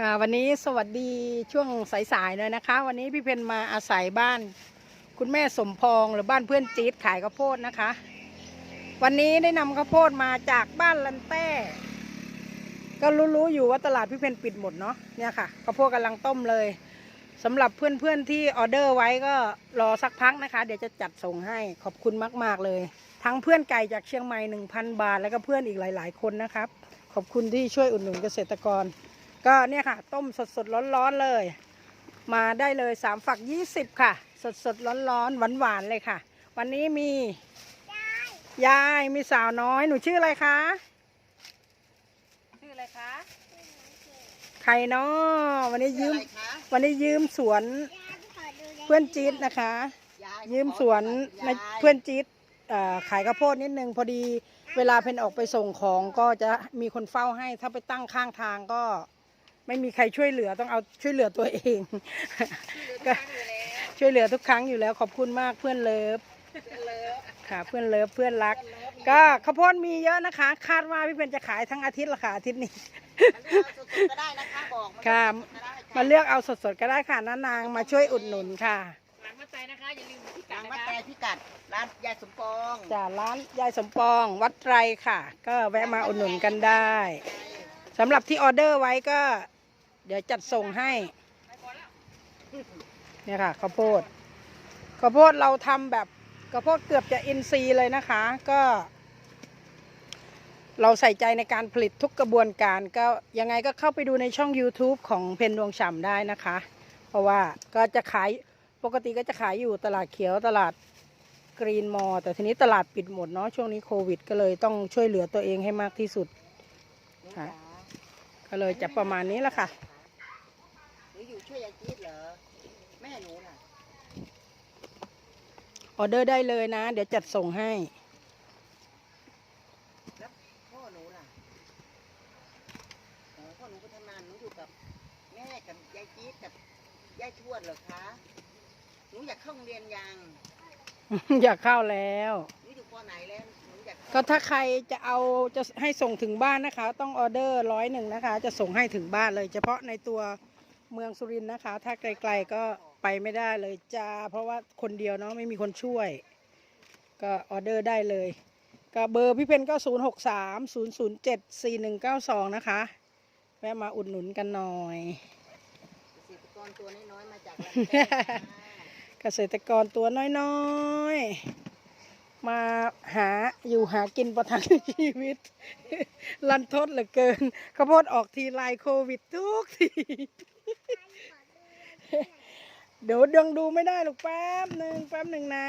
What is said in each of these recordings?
ค่ะวันนี้สวัสดีช่วงสายๆเลยนะคะ วันนี้พี่เพนมาอาศัยบ้าน คุณแม่สมพองหรือบ้านเพื่อนจี๊ดขายข้าวโพดนะคะ วันนี้ได้นำข้าวโพดมาจากบ้านลันแต้ ก็รู้ๆอยู่ว่าตลาดพี่เพนปิดหมดเนาะเนี่ยค่ะข้าวโพดกำลังต้มเลยสำหรับเพื่อนๆที่ออเดอร์ไว้ก็รอสักพักนะคะ เดี๋ยวจะจัดส่งให้ขอบคุณมากๆเลย ทั้งเพื่อนไก่จากเชียงใหม่1,000 บาท แล้วก็เพื่อนอีกหลาย ๆ คนนะครับขอบคุณที่ช่วยอุดหนุนเกษตรกร ก็เนี่ยค่ะ ต้มสดสดร้อนร้อนๆเลย มาได้เลยสามฝักยี่สิบค่ะ สดสดร้อนร้อนหวานหวานๆเลยค่ะ วันนี้มี ยายมีสาวน้อยหนูชื่ออะไรคะ ชื่ออะไรคะใครเนาะวันนี้ยืมอะไรคะวันนี้ยืมสวนเพื่อนจี๊ดนะคะยายยืมสวนในยายเพื่อนจี๊ดเอ่อขายข้าวโพดนิดนึงพอดีเวลาเพนออกไปส่งของก็จะมีคนเฝ้าให้ถ้าไปตั้งข้างทางก็ ไม่มีใครช่วยเหลือต้องเอาช่วยเหลือตัวเอง ก็ช่วยเหลือทุกครั้งอยู่แล้วขอบคุณมากเพื่อนเลิฟค่ะเพื่อนเลิฟเพื่อนรัก ก็ข้าวโพดมีเยอะนะคะ คาดว่าพี่เพนจะขายทั้งอาทิตย์ละค่ะอาทิตย์นี้มันเลือกเอาสดๆก็ได้นะคะบอกมันค่ะสดๆก็ได้ค่ะมาเลือกเอาสดๆก็ได้ค่ะน้านางมาช่วยอุดหนุนค่ะหลังมาใจนะคะอย่าลืมพิหกัลัดงนะวัดคะไตรพิกัดร้านยายสมปองจากร้านยายสมปอง วัดไตรค่ะ ก็แวะมาอุดหนุนกันได้สำหรับที่ออเดอร์ไว้ก็ เดี๋ยวจัดส่งให้เนี่ยค่ะข้าวโพดข้าวโพดเราทำแบบข้าวโพดเกือบจะอินทรีย์เลยนะคะ ก็ เราใส่ใจในการผลิตทุกกระบวนการ ก็ยังไงก็เข้าไปดูในช่อง YouTube ของเพนดวงฉ่ำได้นะคะ เพราะว่าก็จะขายปกติก็จะขายอยู่ตลาดเขียวตลาดกรีนมอลแต่ทีนี้ตลาดปิดหมดเนาะช่วงนี้โควิด ก็เลยต้องช่วยเหลือตัวเองให้มากที่สุดค่ะก็เลยจะประมาณนี้แหละค่ะ หนูอยู่ช่วยยายจี๊ดเหรอ แม่หนูน่ะ ออเดอร์ได้เลยนะ เดี๋ยวจัดส่งให้ แล้วพ่อหนูล่ะอ๋อพ่อหนูไปทำงานหนูอยู่กับแม่กับยายจี๊ดกับยายทวดเหรอคะ หนูอยากเข้าโรงเรียนยังอยากเข้าแล้ว หนูอยู่ปไหนแล้ว หนูอยากก็ถ้าใครจะเอาจะให้ส่งถึงบ้านนะคะ ต้องออเดอร์ร้อยหนึ่งนะคะ จะส่งให้ถึงบ้านเลย เฉพาะในตัว เมืองสุรินทร์นะคะ ถ้าไกลๆก็ไปไม่ได้เลยจ้า เพราะว่าคนเดียวเนาะไม่มีคนช่วย ก็ออเดอร์ได้เลย ก็เบอร์พี่เพนก็ศูนย์หกสามศูนย์ศูนย์เจ็ดสี่หนึ่งเก้าสองนะคะ แวะมาอุดหนุนกันหน่อยเกษตรกรตัวน้อยๆมาจากลำแต้ค่ะเกษตรกรตัวน้อยๆ มาหาอยู่หากินประทังชีวิต ลันทดเหลือเกินข้าวโพดออกทีไลายโควิดทุกที เดี๋ยวดังดูไม่ได้หรอกแป๊บหนึ่งแป๊บหนึ่งนะ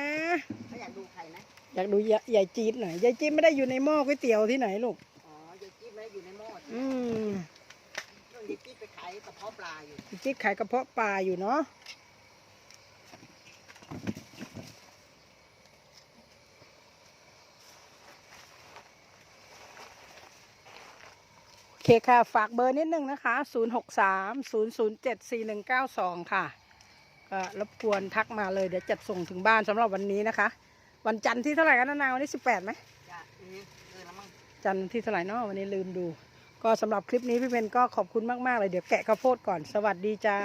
เขาอยากดูใครนะ อยากดูยายายจี๊ดหน่อยยายจี๊ดไม่ได้อยู่ในหม้อก๋วยเตี๋ยวที่ไหนลูก อ๋อยายจี๊ดไม่ได้อยู่ในหม้ออืมช่วงยายจี๊ดไปขายกระเพาะปลาอยู่ยายจี๊ดขายกระเพาะปลาอยู่เนาะ เคค่ะ ฝากเบอร์นิดนึงนะคะ 0630074192 ค่ะก็รบกวนทักมาเลยเดี๋ยวจัดส่งถึงบ้านสำหรับวันนี้นะคะ วันจันทร์ที่เท่าไหร่กันนะนางวันนี้18ไหมจะเออเออแล้วมั้งจันทร์ที่เท่าไหร่เนาะวันนี้ลืมดู ก็สำหรับคลิปนี้พี่เพนก็ขอบคุณมาก ๆ เลยเดี๋ยวแกะข้าวโพดก่อนสวัสดีจ้า